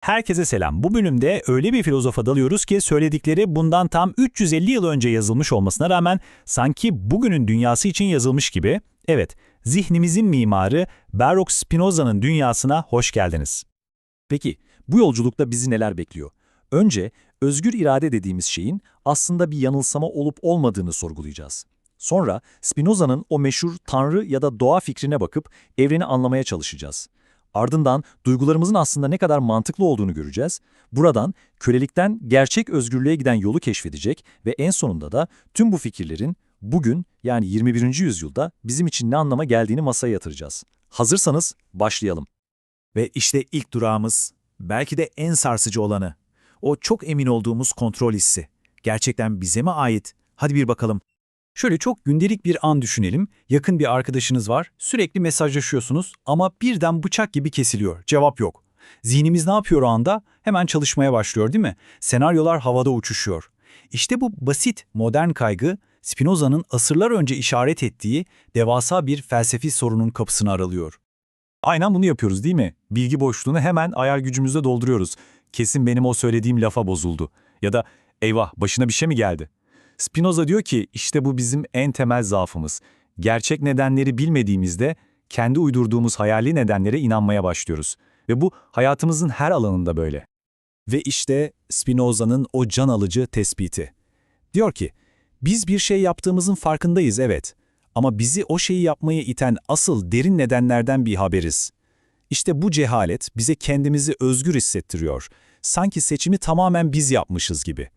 Herkese selam. Bu bölümde öyle bir filozofa dalıyoruz ki söyledikleri bundan tam 350 yıl önce yazılmış olmasına rağmen sanki bugünün dünyası için yazılmış gibi. Evet, zihnimizin mimarı Baruch Spinoza'nın dünyasına hoş geldiniz. Peki, bu yolculukta bizi neler bekliyor? Önce, özgür irade dediğimiz şeyin aslında bir yanılsama olup olmadığını sorgulayacağız. Sonra, Spinoza'nın o meşhur tanrı ya da doğa fikrine bakıp evreni anlamaya çalışacağız. Ardından duygularımızın aslında ne kadar mantıklı olduğunu göreceğiz. Buradan kölelikten gerçek özgürlüğe giden yolu keşfedecek ve en sonunda da tüm bu fikirlerin bugün yani 21. yüzyılda bizim için ne anlama geldiğini masaya yatıracağız. Hazırsanız başlayalım. Ve işte ilk durağımız, belki de en sarsıcı olanı. O çok emin olduğumuz kontrol hissi. Gerçekten bize mi ait? Hadi bir bakalım. Şöyle çok gündelik bir an düşünelim. Yakın bir arkadaşınız var, sürekli mesajlaşıyorsunuz ama birden bıçak gibi kesiliyor, cevap yok. Zihnimiz ne yapıyor o anda? Hemen çalışmaya başlıyor değil mi? Senaryolar havada uçuşuyor. İşte bu basit, modern kaygı, Spinoza'nın asırlar önce işaret ettiği devasa bir felsefi sorunun kapısını aralıyor. Aynen bunu yapıyoruz değil mi? Bilgi boşluğunu hemen ayar gücümüzle dolduruyoruz. Kesin benim o söylediğim lafa bozuldu. Ya da eyvah başına bir şey mi geldi? Spinoza diyor ki işte bu bizim en temel zaafımız. Gerçek nedenleri bilmediğimizde kendi uydurduğumuz hayali nedenlere inanmaya başlıyoruz. Ve bu hayatımızın her alanında böyle. Ve işte Spinoza'nın o can alıcı tespiti. Diyor ki, biz bir şey yaptığımızın farkındayız evet. Ama bizi o şeyi yapmaya iten asıl derin nedenlerden bir haberiz. İşte bu cehalet bize kendimizi özgür hissettiriyor. Sanki seçimi tamamen biz yapmışız gibi.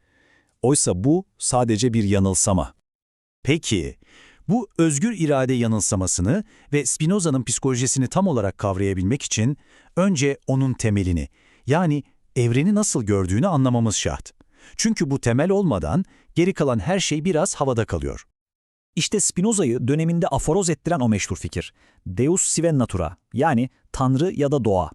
Oysa bu sadece bir yanılsama. Peki, bu özgür irade yanılsamasını ve Spinoza'nın psikolojisini tam olarak kavrayabilmek için önce onun temelini, yani evreni nasıl gördüğünü anlamamız şart. Çünkü bu temel olmadan geri kalan her şey biraz havada kalıyor. İşte Spinoza'yı döneminde aforoz ettiren o meşhur fikir. Deus sive natura yani Tanrı ya da doğa.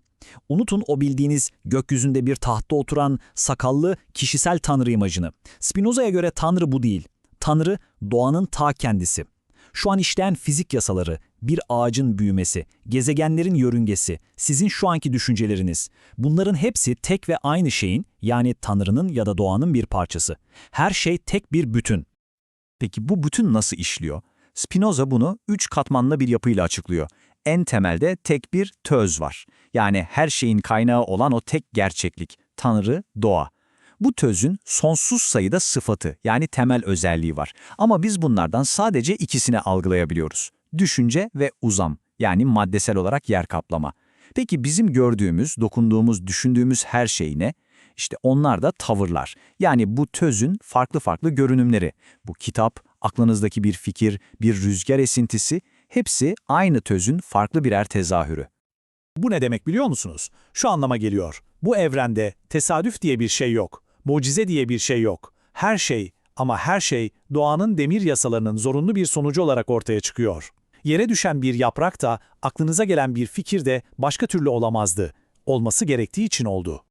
Unutun o bildiğiniz gökyüzünde bir tahtta oturan sakallı kişisel Tanrı imajını. Spinoza'ya göre Tanrı bu değil. Tanrı doğanın ta kendisi. Şu an işleyen fizik yasaları, bir ağacın büyümesi, gezegenlerin yörüngesi, sizin şu anki düşünceleriniz. Bunların hepsi tek ve aynı şeyin yani Tanrı'nın ya da doğanın bir parçası. Her şey tek bir bütün. Peki bu bütün nasıl işliyor? Spinoza bunu üç katmanlı bir yapıyla açıklıyor. En temelde tek bir töz var. Yani her şeyin kaynağı olan o tek gerçeklik, Tanrı, doğa. Bu tözün sonsuz sayıda sıfatı yani temel özelliği var. Ama biz bunlardan sadece ikisini algılayabiliyoruz. Düşünce ve uzam yani maddesel olarak yer kaplama. Peki bizim gördüğümüz, dokunduğumuz, düşündüğümüz her şey ne? İşte onlar da tavırlar. Yani bu tözün farklı farklı görünümleri. Bu kitap, aklınızdaki bir fikir, bir rüzgar esintisi hepsi aynı tözün farklı birer tezahürü. Bu ne demek biliyor musunuz? Şu anlama geliyor. Bu evrende tesadüf diye bir şey yok. Mucize diye bir şey yok. Her şey ama her şey doğanın demir yasalarının zorunlu bir sonucu olarak ortaya çıkıyor. Yere düşen bir yaprak da aklınıza gelen bir fikir de başka türlü olamazdı. Olması gerektiği için oldu.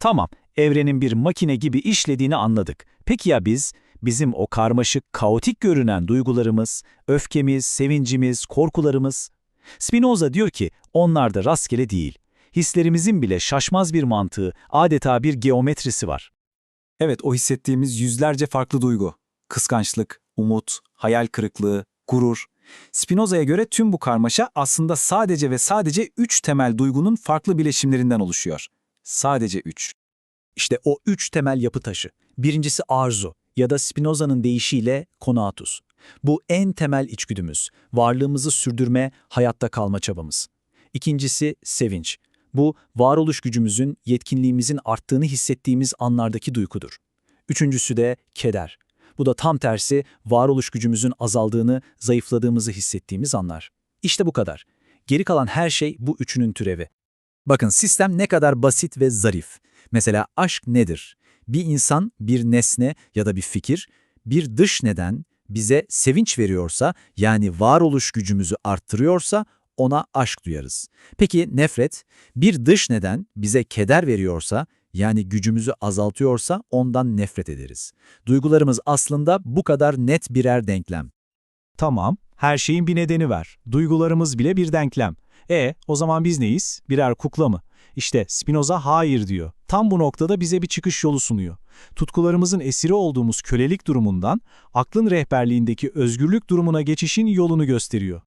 Tamam, evrenin bir makine gibi işlediğini anladık. Peki ya biz? Bizim o karmaşık, kaotik görünen duygularımız, öfkemiz, sevincimiz, korkularımız? Spinoza diyor ki onlar da rastgele değil. Hislerimizin bile şaşmaz bir mantığı, adeta bir geometrisi var. Evet, o hissettiğimiz yüzlerce farklı duygu. Kıskançlık, umut, hayal kırıklığı, gurur. Spinoza'ya göre tüm bu karmaşa aslında sadece ve sadece üç temel duygunun farklı bileşimlerinden oluşuyor. Sadece üç. İşte o üç temel yapı taşı. Birincisi arzu ya da Spinoza'nın deyişiyle konatus. Bu en temel içgüdümüz, varlığımızı sürdürme, hayatta kalma çabamız. İkincisi sevinç. Bu varoluş gücümüzün, yetkinliğimizin arttığını hissettiğimiz anlardaki duygudur. Üçüncüsü de keder. Bu da tam tersi varoluş gücümüzün azaldığını, zayıfladığımızı hissettiğimiz anlar. İşte bu kadar. Geri kalan her şey bu üçünün türevi. Bakın sistem ne kadar basit ve zarif. Mesela aşk nedir? Bir insan, bir nesne ya da bir fikir, bir dış neden bize sevinç veriyorsa, yani varoluş gücümüzü arttırıyorsa ona aşk duyarız. Peki nefret, bir dış neden bize keder veriyorsa, yani gücümüzü azaltıyorsa ondan nefret ederiz. Duygularımız aslında bu kadar net birer denklem. Tamam, her şeyin bir nedeni var. Duygularımız bile bir denklem. E, o zaman biz neyiz? Birer kukla mı? İşte Spinoza hayır diyor. Tam bu noktada bize bir çıkış yolu sunuyor. Tutkularımızın esiri olduğumuz kölelik durumundan aklın rehberliğindeki özgürlük durumuna geçişin yolunu gösteriyor.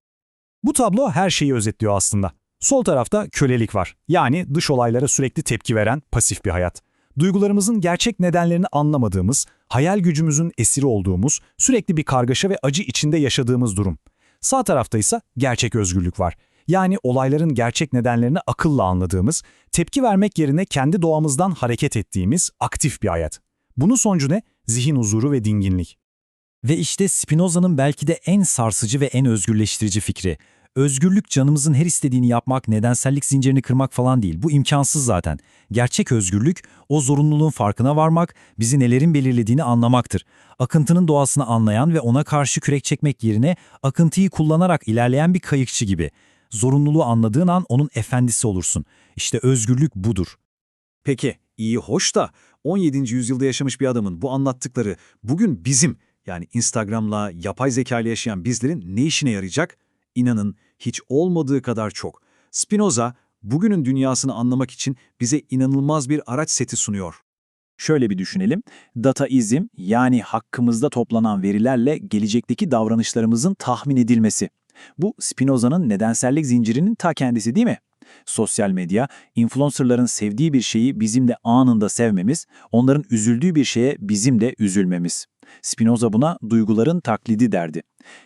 Bu tablo her şeyi özetliyor aslında. Sol tarafta kölelik var. Yani dış olaylara sürekli tepki veren pasif bir hayat. Duygularımızın gerçek nedenlerini anlamadığımız, hayal gücümüzün esiri olduğumuz, sürekli bir kargaşa ve acı içinde yaşadığımız durum. Sağ tarafta ise gerçek özgürlük var. Yani olayların gerçek nedenlerini akılla anladığımız, tepki vermek yerine kendi doğamızdan hareket ettiğimiz aktif bir hayat. Bunun sonucu ne? Zihin huzuru ve dinginlik. Ve işte Spinoza'nın belki de en sarsıcı ve en özgürleştirici fikri. Özgürlük canımızın her istediğini yapmak, nedensellik zincirini kırmak falan değil. Bu imkansız zaten. Gerçek özgürlük, o zorunluluğun farkına varmak, bizi nelerin belirlediğini anlamaktır. Akıntının doğasını anlayan ve ona karşı kürek çekmek yerine akıntıyı kullanarak ilerleyen bir kayıkçı gibi. Zorunluluğu anladığın an onun efendisi olursun. İşte özgürlük budur. Peki, iyi hoş da 17. yüzyılda yaşamış bir adamın bu anlattıkları bugün bizim yani Instagram'la, yapay zeka ile yaşayan bizlerin ne işine yarayacak? İnanın hiç olmadığı kadar çok. Spinoza bugünün dünyasını anlamak için bize inanılmaz bir araç seti sunuyor. Şöyle bir düşünelim. Dataizm yani hakkımızda toplanan verilerle gelecekteki davranışlarımızın tahmin edilmesi. Bu Spinoza'nın nedensellik zincirinin ta kendisi değil mi? Sosyal medya, influencerların sevdiği bir şeyi bizim de anında sevmemiz, onların üzüldüğü bir şeye bizim de üzülmemiz. Spinoza buna duyguların taklidi derdi.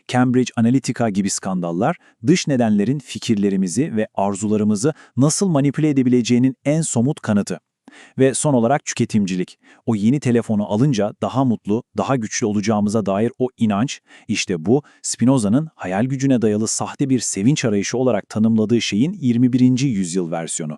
Cambridge Analytica gibi skandallar, dış nedenlerin fikirlerimizi ve arzularımızı nasıl manipüle edebileceğinin en somut kanıtı. Ve son olarak tüketimcilik. O yeni telefonu alınca daha mutlu, daha güçlü olacağımıza dair o inanç, işte bu Spinoza'nın hayal gücüne dayalı sahte bir sevinç arayışı olarak tanımladığı şeyin 21. yüzyıl versiyonu.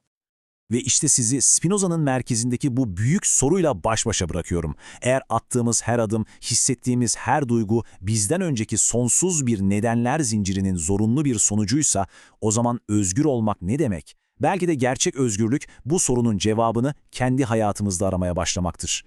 Ve işte sizi Spinoza'nın merkezindeki bu büyük soruyla baş başa bırakıyorum. Eğer attığımız her adım, hissettiğimiz her duygu bizden önceki sonsuz bir nedenler zincirinin zorunlu bir sonucuysa o zaman özgür olmak ne demek? Belki de gerçek özgürlük bu sorunun cevabını kendi hayatımızda aramaya başlamaktır.